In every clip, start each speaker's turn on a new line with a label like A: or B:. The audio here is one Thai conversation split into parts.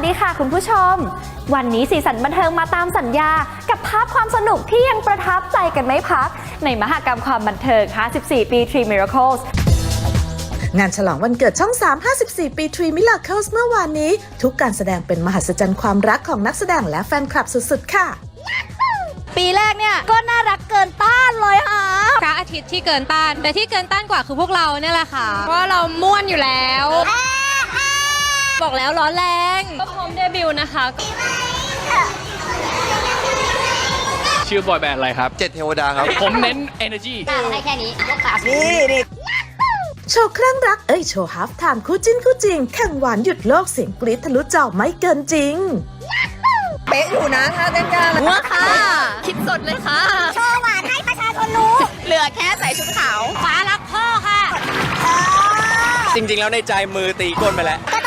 A: คุณผู้ชม วันนี้สีสันบันเทิงมาตามสัญญา กับภาพความสนุกที่ยังประทับใจกันไม่พัก ในมหกรรมความบันเทิง 54 ปี Tree Miracles
B: งานฉลองวันเกิดช่อง 3 54 ปี Tree Miracles เมื่อวานนี้ ทุกการแสดงเป็นมหัศจรรย์ความรักของนักแสดงและแฟนคลับสุดๆ ค่ะ
C: ปีแรกเนี่ย ก็น่ารักเกินต้านเลยค่ะ
D: พระอาทิตย์ที่เกินต้าน แต่ที่เกินต้านกว่าคือพวกเราเนี่ยแหละค่ะเพราะว่าเราม่วนอยู่แล้ว
C: บอกแล้วร้อนแรง
D: ก็พร้อมเดบิวต์นะคะ
E: ชื่อบอยแบนด์อะไรครับ
F: เจ็ดเทวดาครับ
E: ผมเน้น energy
C: ให้แค่นี้ยกขา
B: โชว์เครื่องรัก เอ้ย โชว์ฮาฟไทม์คู่จิ้นคู่จริง แข่งหวานหยุดโลกเสียงกรี๊ดทะลุจอไม่เกินจริง
C: เป๊ะอยู่นะถ้าเต้นกันหัวค่ะคิดสดเลยค่ะ โชว์หวานให้ประชาชนรู้ เหลือแค่ใส่ชุดขาว ฟ้ารักพ่อค่ะ
F: จริง ๆ แล้วในใจมือตีก้นไปแล้ว
G: ก็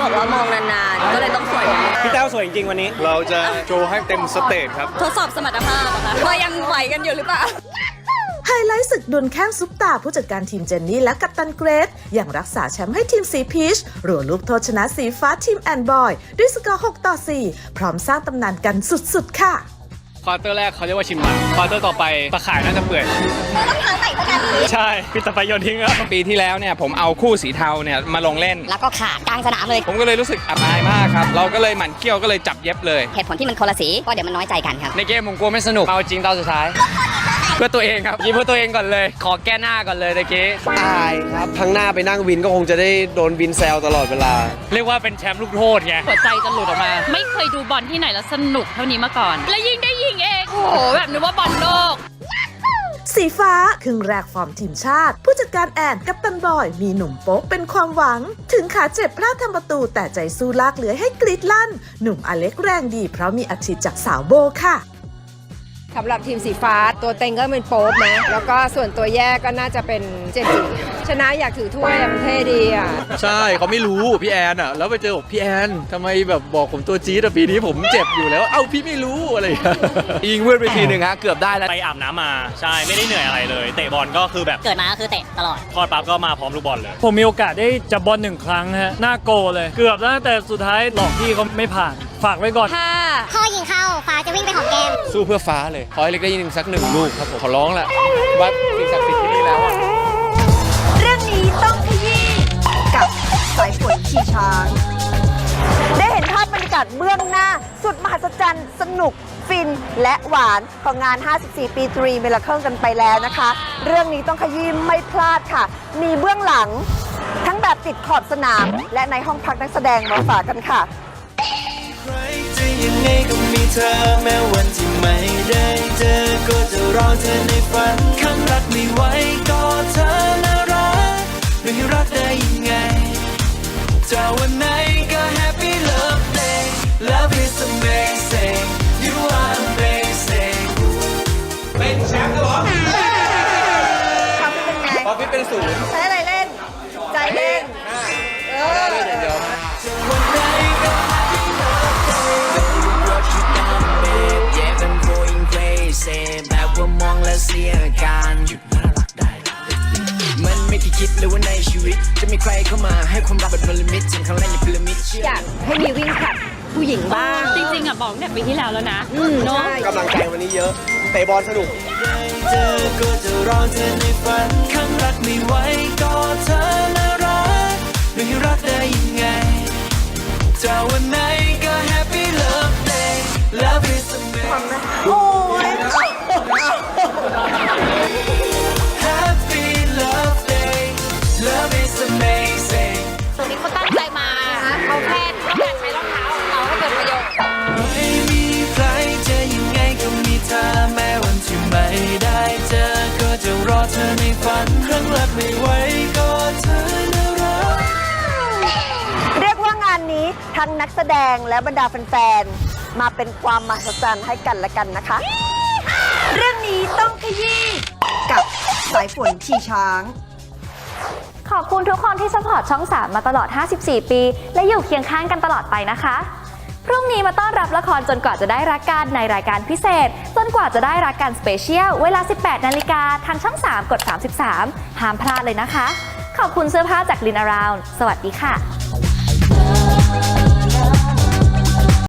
C: บอกว่ามองนานๆ ก็เลยต้องสวย
F: พี่แต้วสวยจริงๆวันนี้
E: เราจะโชว์ให้เต็มสเตจครับ
C: ทดสอบสมรรถภาพอะค่ะว่ายังไหวกันอยู่หรือเปล่า
B: ไฮไลท์ศึกดวลแข้งซุปตาผู้จัดการทีมเจนนี่และกัปตันเกรทยังรักษาแชมป์ให้ทีมสีพีชรัวลูกโทษชนะสีฟ้าทีมแอนบอย ด้วยสกอร์ 6 ต่อ 4 พร้อมสร้างตำนานกันสุดๆ ค่ะ
E: ควอเตอร์แรกเขาเรียกว่าชิมมันควอเตอร์ต่อไปตะข่ายน่าจะเปื่อยใช่พี่ตะไปโยนทิ้งแล้ว
H: ปีที่แล้วเนี่ยผมเอาคู่สีเทาเนี่ยมาลงเล่น
C: แล้วก็ขาดกลางสนามเลย
H: ผมก็เลยรู้สึกอับอายมากครับ เราก็เลยหมั่นเกี้ยวก็เลยจับเย็บเลย
C: เหตุผลที่มันคนละสีก็เดี๋ยวมันน้อยใจกันครับ
H: ในเกมผมกลัวไม่สนุกเอาจริงตอนสุดท้าย เพื่อตัวเองครับยิงเพื่อตัวเองก่อนเลย ขอแก้หน้าก่อนเลยตะกี้
F: ตายครับครั้งหน้าไปนั่งวินก็คงจะได้โดนวินแซวตลอดเวลา
E: เรียกว่าเป็นแชมป์ลูกโทษไง
D: หัวใจจะหลุดออกมา ไม่เคยดูบอลที่ไหนแล้วสนุกเท่านี้มาก่อน และยิงได้ยิงเองโอ้โห แบบนึกว่าบอลโลก
B: สีฟ้าครึ่งแรกฟอร์มทีมชาติ ผู้จัดการแอนกับตันบอย มีหนุ่มโป๊กเป็นความหวัง ถึงขาเจ็บพลาดทำประตู แต่ใจสู้ลากเหลือให้กรีดลั่น หนุ่มอเล็กแรงดีเพราะมีอัดฉีดจากสาวโบค่ะ
I: สำหรับทีมสีฟ้าตัวเต็งก็เป็นโป๊ปนะ แล้วก็ส่วนตัวแยกก็น่าจะเป็นเจนจีชนะอยากถือถ้วยอะมันเท่ดีอะ
J: ใช่เขาไม่รู้พี่แอนอะ แล้วไปเจอบอกพี่แอนทำไมแบบบอกผมตัวจี๊ดอะปีนี้ผมเจ็บอยู่แล้ว เอ้าพี่ไม่รู้อะไรอย่างเงี้ย
H: ยิงเวืดไปทีหนึ่งฮะเกือบได้แล้ว
E: ไปอาบน้ำมาใช่ไม่ได้เหนื่อยอะไรเลย เตะบอลก็คือแบบ
C: เกิดมาก็คือเตะตลอด
E: ทอดปั๊บก็มาพร้อมลูกบอลเลย
K: ผมมีโอกาสได้จับบอลหนึ่งครั้งฮะหน้าโกเลย เกือบแล้วแต่สุดท้ายหลอกพี่เขาไม่ผ่าน ฝากไว้ก่อน
D: ถ้า
G: ข้อยิงเข้าฟ้าจะวิ่งไปของแกม
H: สู้เพื่อฟ้าเลย ขอให้เล็กได้ยิงสักหนึ่งลูกครับผมขอร้องแหละว่าสิ่งศักดิ์สิทธิ์ที่นี่แล้วอะ
B: เรื่องนี้ต้องขยี้กับสายฝนขี่ช้าง ได้เห็นภาพบรรยากาศเบื้องหน้า สุดมหัศจรรย์ สนุก ฟินและหวานของงาน 54 ปีตรีเมลเคิลกันไปแล้วนะคะ เรื่องนี้ต้องขยี้ไม่พลาดค่ะ มีเบื้องหลัง ทั้งแบบติดขอบสนาม และในห้องพักนักแสดงมาฝากกันค่ะ
F: ใครจะ ยังไงก็มีเธอ แม้วันที่ไม่ได้เจอ ก็จะรอเธอในฝันคำรักไม่ไหวก็เธอน่ารักหรือให้รักได้ยังไงจะวันไหนก็ Happy Love Day Love is amazing You are amazing เป็นแชมป์ตลอด
B: ความเป็นไง
F: พอพี่เป็นศูนย์
B: ใช้อะไร เสี
F: ยอาการหยุดน่ารักได้ มันไม่คิดคิดเลยว่าในชีวิต จะมีใครเข้ามาให้ความรักเป็นลิมิตสำคัญแรกในพีระมิดเชื่อ
I: อยากให้มีวิ่งผลัดผู้หญิงบ้าง
D: จริงๆอะบอกตั้งแต่ปีที่แล้วแล้วนะ
I: อืม
D: เนาะ
I: ใช่
F: กำลังใจวันนี้เยอะเตะบอลสนุกเจอก็จะรอเธอในฝันคำรักไม่ไหวก็เธอน่ารักหรือให้รักได้ยังไงจะวันไหน เธอในฝันครั้งรักไม่ไหวก็เธอน่ารัก
B: เรียกว่างานนี้ทั้งนักแสดงและบรรดาแฟนๆ มาเป็นความมหัศจรรย์ให้กันและกันนะคะ เรื่องนี้ต้องขยี้กับสายฝนขี่ช้าง
A: ขอบคุณทุกคนที่สปอร์ตช่อง 3 มาตลอด 54 ปี และอยู่เคียงข้างกันตลอดไปนะคะ พรุ่งนี้มาต้อนรับละครจนกว่าจะได้รักกันในรายการพิเศษ จนกว่าจะได้รักกันสเปเชียลเวลา 18 นาฬิกาทางช่อง 3 กด 33 ห้ามพลาดเลยนะคะ ขอบคุณเสื้อผ้าจากลินอาราวสวัสดีค่ะ